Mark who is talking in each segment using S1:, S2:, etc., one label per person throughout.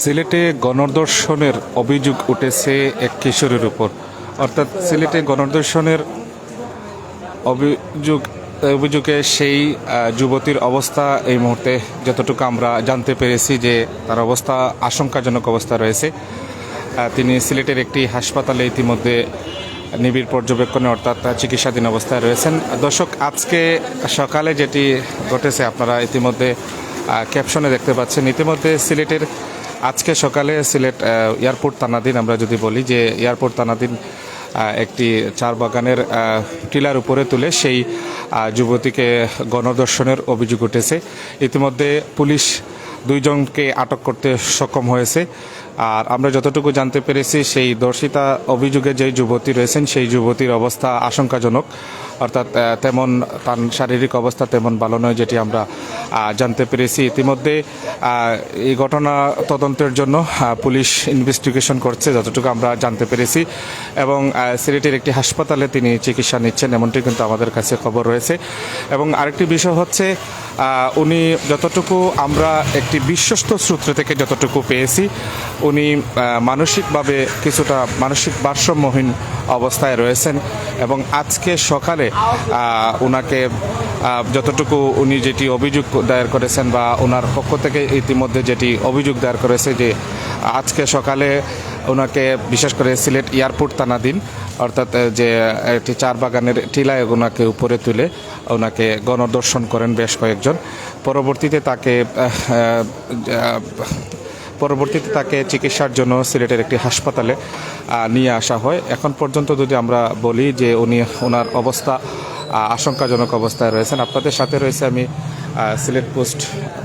S1: সিলেটে গণদর্শনের অভিযোগ উঠেছে এক কিশোরের উপর। অর্থাৎ সিলেটে গণদর্শনের অভিযোগ, অভিযোগে সেই যুবতীর অবস্থা এই মুহূর্তে যতটুকু আমরা জানতে পেরেছি যে তার অবস্থা আশঙ্কাজনক অবস্থা রয়েছে। তিনি সিলেটের একটি হাসপাতালে ইতিমধ্যে নিবিড় পর্যবেক্ষণে অর্থাৎ চিকিৎসাধীন অবস্থায় রয়েছেন। দর্শক, আজকে সকালে যেটি ঘটেছে, আপনারা ইতিমধ্যে ক্যাপশনে দেখতে পাচ্ছেন। ইতিমধ্যে সিলেটের আজকে সকালে সিলেট এয়ারপোর্ট তানাদিন আমরা যদি বলি যে এয়ারপোর্ট তানাদিন একটি চার বাগানের টিলার উপরে তুলে সেই যুবতীকে গণদর্শনের অভিযোগ উঠেছে। ইতিমধ্যে পুলিশ দুইজনকে আটক করতে সক্ষম হয়েছে। আর আমরা যতটুকু জানতে পেরেছি, সেই দর্শিতা অভিযোগে যে যুবতী রয়েছেন, সেই যুবতীর অবস্থা আশঙ্কাজনক। অর্থাৎ তেমন তার শারীরিক অবস্থা তেমন ভালো নয় যেটি আমরা জানতে পেরেছি। ইতিমধ্যে এই ঘটনা তদন্তের জন্য পুলিশ ইনভেস্টিগেশন করছে, যতটুকু আমরা জানতে পেরেছি। এবং সিলেটের একটি হাসপাতালে তিনি চিকিৎসা নিচ্ছেন, এমনটি কিন্তু আমাদের কাছে খবর রয়েছে। এবং আরেকটি বিষয় হচ্ছে উনি যতটুকু আমরা একটি বিশ্বস্ত সূত্র থেকে যতটুকু পেয়েছি উনি মানসিকভাবে কিছুটা মানসিক ভারসাম্যহীন অবস্থায় রয়েছেন এবং আজকে সকালে ওনাকে যতটুকু উনি যেটি অভিযোগ দায়ের করেছেন বা ওনার পক্ষ থেকে ইতিমধ্যে যেটি অভিযোগ দায়ের করেছে যে আজকে সকালে ওনাকে বিশেষ করে সিলেট এয়ারপোর্ট থানাধীন, অর্থাৎ যে একটি চার বাগানের টিলায় ওনাকে উপরে তুলে ওনাকে গণদর্শন করেন বেশ কয়েকজন। পরবর্তীতে তাকে পরবর্তীতে তাকে চিকিৎসার জন্য সিলেটের একটি হাসপাতালে নিয়ে আসা হয়। এখন পর্যন্ত যদি আমরা বলি যে উনি ওনার অবস্থা আশঙ্কাজনক অবস্থায় রয়েছেন, আপনাদের সাথে রয়েছে আমি সিলেট পোস্ট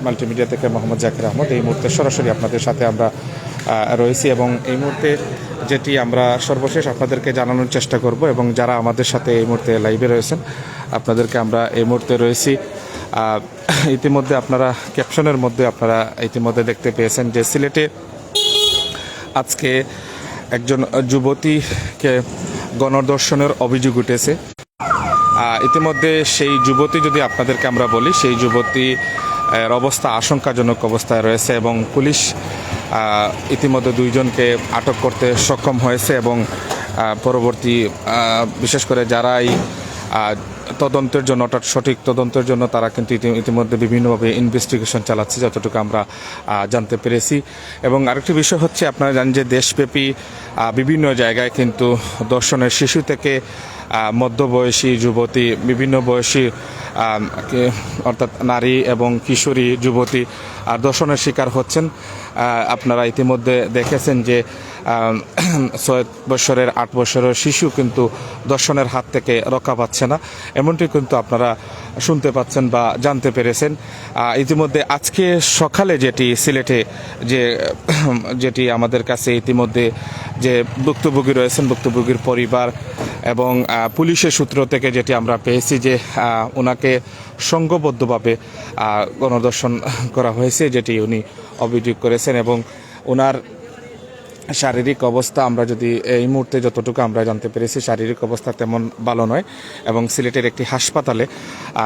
S1: মাল্টিমিডিয়া থেকে মোহাম্মদ জাকির আহমদ। এই মুহূর্তে সরাসরি আপনাদের সাথে আমরা রয়েছি এবং এই মুহূর্তে যেটি আমরা সর্বশেষ আপনাদেরকে জানানোর চেষ্টা করব এবং যারা আমাদের সাথে এই মুহূর্তে লাইভে রয়েছেন, আপনাদেরকে আমরা এই মুহূর্তে রয়েছি। ইতিমধ্যে আপনারা ক্যাপশনের মধ্যে আপনারা ইতিমধ্যে দেখতে পেয়েছেন যে সিলেটে আজকে একজন যুবতীকে গণদর্শনের অভিযোগ উঠেছে। ইতিমধ্যে সেই যুবতী যদি আপনাদেরকে আমরা বলি সেই যুবতী এর অবস্থা আশঙ্কাজনক অবস্থায় রয়েছে এবং পুলিশ ইতিমধ্যে দুইজনকে আটক করতে সক্ষম হয়েছে এবং পরবর্তী বিশেষ করে যারাই আহ, তদন্তের জন্য অর্থাৎ সঠিক তদন্তের জন্য তারা কিন্তু ইতিমধ্যে বিভিন্নভাবে ইনভেস্টিগেশন চালাচ্ছে, যতটুকু আমরা জানতে পেরেছি। এবং আরেকটি বিষয় হচ্ছে, আপনারা জানেন যে দেশব্যাপী বিভিন্ন জায়গায় কিন্তু দর্শনের শিশু থেকে মধ্যবয়সী যুবতী, বিভিন্ন বয়সী অর্থাৎ নারী এবং কিশোরী যুবতী, আর দর্শনের শিকার হচ্ছেন। আপনারা ইতিমধ্যে দেখেছেন যে ছয় বছরের, আট বছরের শিশু কিন্তু দর্শনের হাত থেকে রক্ষা পাচ্ছে না। এমনটি কিন্তু আপনারা শুনতে পাচ্ছেন বা জানতে পেরেছেন। ইতিমধ্যে আজকে সকালে যেটি সিলেটে যে, যেটি আমাদের কাছে ইতিমধ্যে যে ভুক্তভোগী রয়েছেন, ভুক্তভোগীর পরিবার এবং পুলিশের সূত্র থেকে যেটি আমরা পেয়েছি যে ওনাকে সংঘবদ্ধভাবে গণদর্শন করা হয়েছে, যেটি উনি অভিযোগ করেছেন এবং ওনার শারীরিক অবস্থা আমরা যদি এই মুহূর্তে যতটুকু আমরা জানতে পেরেছি, শারীরিক অবস্থা তেমন ভালো নয় এবং সিলেটের একটি হাসপাতালে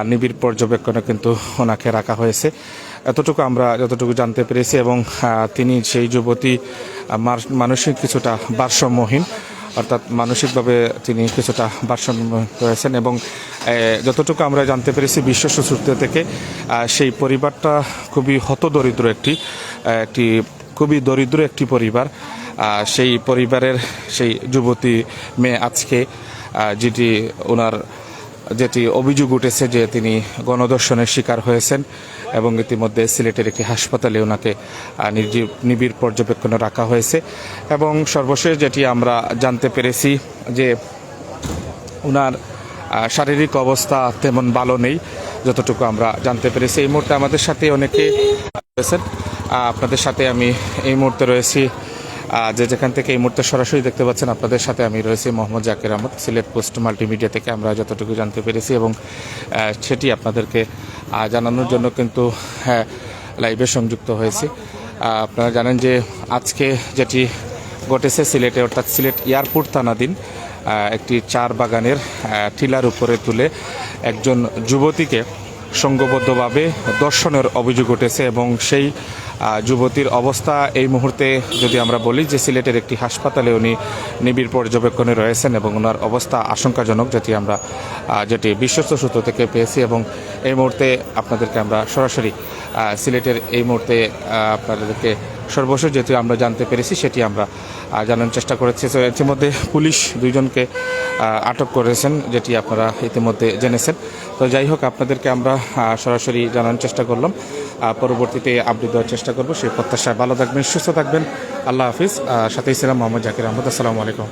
S1: নিবিড় পর্যবেক্ষণে কিন্তু ওনাকে রাখা হয়েছে। এতটুকু আমরা যতটুকু জানতে পেরেছি এবং তিনি সেই যুবতী মানসিক কিছুটা ভারসাম্যহীন, অর্থাৎ মানসিকভাবে তিনি কিছুটা ভারসাম্য রয়েছেন এবং যতটুকু আমরা জানতে পেরেছি বিশ্ব সূত্র থেকে সেই পরিবারটা খুবই হতদরিদ্র একটি একটি খুবই দরিদ্র একটি পরিবার সেই পরিবারের সেই যুবতী মেয়ে আজকে যেটি ওনার যেটি অভিযোগ উঠেছে যে তিনি গণদর্শনের শিকার হয়েছেন এবং ইতিমধ্যে সিলেটের একটি হাসপাতালে ওনাকে নিবিড় পর্যবেক্ষণে রাখা হয়েছে। এবং সর্বশেষ যেটি আমরা জানতে পেরেছি যে ওনার শারীরিক অবস্থা তেমন ভালো নেই, যতটুকু আমরা জানতে পেরেছি। এই মুহূর্তে আমাদের সাথে অনেকে রয়েছেন আপনাদের সাথে আমি এই মুহূর্তে রয়েছি। যে যেখান থেকে এই মুহূর্তে সরাসরি দেখতে পাচ্ছেন আপনাদের সাথে আমি রয়েছি মোহাম্মদ জাকির আহমদ, সিলেট পোস্ট মাল্টিমিডিয়া থেকে আমরা যতটুকু জানতে পেরেছি এবং সেটি আপনাদেরকে জানানোর জন্য কিন্তু হ্যাঁ লাইভে সংযুক্ত হয়েছি। আপনারা জানেন যে আজকে যেটি ঘটেছে সিলেটে, অর্থাৎ সিলেট এয়ারপোর্ট থানাধীন একটি চার বাগানের টিলার উপরে তুলে একজন যুবতীকে সঙ্গবদ্ধভাবে দর্শনের অভিযোগ উঠেছে এবং সেই যুবতীর অবস্থা এই মুহূর্তে যদি আমরা বলি যে সিলেটের একটি হাসপাতালে উনি নিবিড় পর্যবেক্ষণে রয়েছেন এবং ওনার অবস্থা আশঙ্কাজনক যেটি আমরা যেটি বিশ্বস্ত সূত্র থেকে পেয়েছি এবং এই মুহূর্তে আপনাদেরকে আমরা সরাসরি সিলেটের এই মুহূর্তে আপনাদেরকে সর্বশেষ যেহেতু আমরা জানতে পেরেছি, সেটি আমরা জানানোর চেষ্টা করেছি। তো ইতিমধ্যে পুলিশ দুইজনকে আটক করেছেন, যেটি আপনারা ইতিমধ্যে জেনেছেন। তো যাই হোক, আপনাদেরকে আমরা সরাসরি জানানোর চেষ্টা করলাম। পরবর্তীতে আপডেট দেওয়ার চেষ্টা করব। সেই প্রত্যাশায় ভালো থাকবেন, সুস্থ থাকবেন। আল্লাহ হাফিজ। সাথে ইসলাম মোহাম্মদ জাকির আহমদ। আসসালামু আলাইকুম।